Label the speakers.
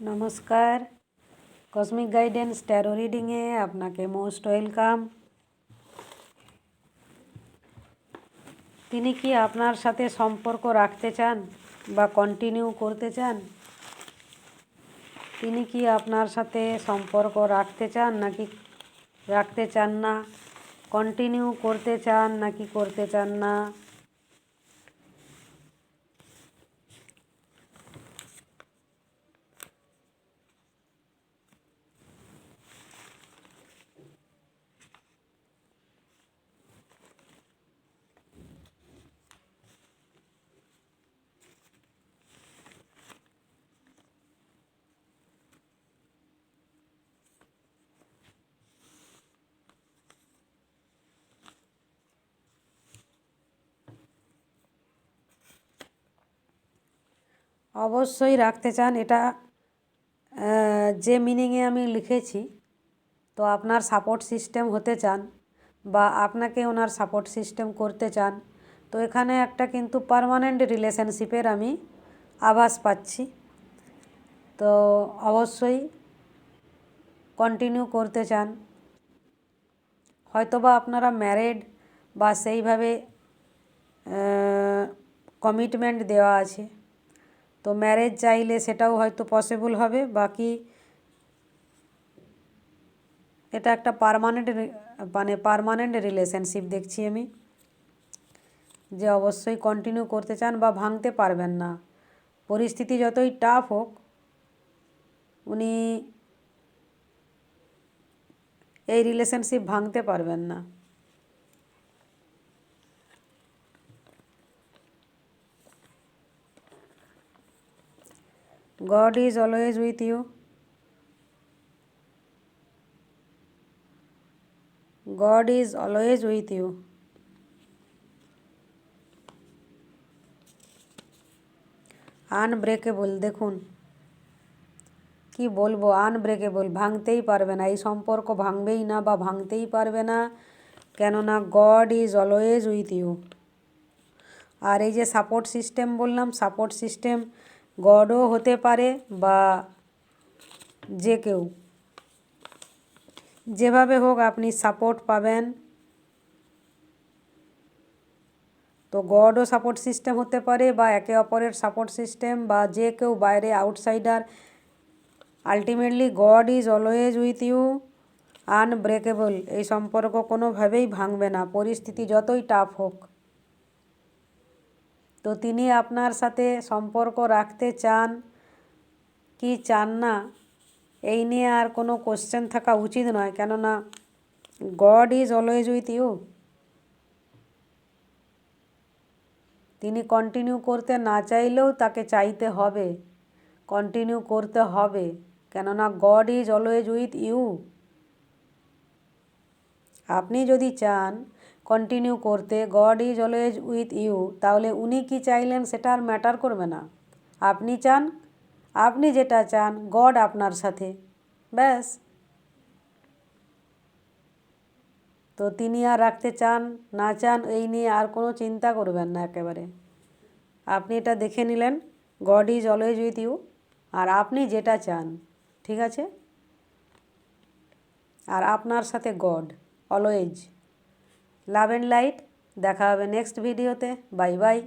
Speaker 1: নমস্কার। Cosmic guidance taro রিডিংয়ে আপনাকে most welcome তিনি কি আপনার সাথে সম্পর্ক রাখতে চান বা কন্টিনিউ করতে চান? তিনি কি আপনার সাথে সম্পর্ক রাখতে চান নাকি রাখতে চান না? কন্টিনিউ করতে চান নাকি করতে চান না? অবশ্যই রাখতে চান। এটা যে মিনিংয়ে আমি লিখেছি, তো আপনার সাপোর্ট সিস্টেম হতে চান বা আপনাকে ওনার সাপোর্ট সিস্টেম করতে চান, তো এখানে একটা কিন্তু পারমানেন্ট রিলেশনশিপের আমি আভাস পাচ্ছি। তো অবশ্যই কন্টিনিউ করতে চান। হয়তোবা আপনারা ম্যারেড বা সেইভাবে কমিটমেন্ট দেওয়া আছে। তো ম্যারেজ চাইলে সেটাও হয়তো পসিবল হবে। বাকি এটা একটা পারমানেন্ট মানে পারমানেন্ট রিলেশনশিপ দেখছি আমি। যে অবশ্যই কন্টিনিউ করতে চান বা ভাঙতে পারবেন না। পরিস্থিতি যতই টাফ হোক, উনি এই রিলেশনশিপ ভাঙতে পারবেন না। God is always with you. God is always with you. Unbreakable দেখুন কি বলব আনব্রেকেবল ভাঙতেই পারবে না এই সম্পর্ক ভাঙবেই না বা ভাঙতেই পারবে না কেননা God is always with you আর এই যে সাপোর্ট সিস্টেম বললাম সাপোর্ট সিস্টেম গডও হতে পারে বা যে কেউ। যেভাবে হোক আপনি সাপোর্ট পাবেন। তো গডও সাপোর্ট সিস্টেম হতে পারে বা একে অপরের সাপোর্ট সিস্টেম বা যে কেউ বাইরে outsider ultimately God is always with you unbreakable এই সম্পর্ক কোনোভাবেই ভাঙবে না। পরিস্থিতি যতই টাফ হোক। তো তিনি আপনার সাথে সম্পর্ক রাখতে চান কি চান না, এই নিয়ে আর কোনো কোশ্চেন থাকা উচিত নয়। কেননা God is always with you তিনি কন্টিনিউ করতে না চাইলেও তাকে চাইতে হবে। কন্টিনিউ করতে হবে। কেননা God is always with you আপনি যদি চান কন্টিনিউ করতে God is always with you তাহলে উনি কি চাইলেন সেটা আর ম্যাটার করবে না। আপনি চান, আপনি যেটা চান গড আপনার সাথে। ব্যাস। তো তিনি আর রাখতে চান, না চান, এই নিয়ে আর কোনো চিন্তা করবেন না একেবারে। আপনি এটা দেখে নিলেন God is always with you আর আপনি যেটা চান, ঠিক আছে? আর আপনার সাথে God always love and light দেখা হবে নেক্সট ভিডিওতে বাই বাই।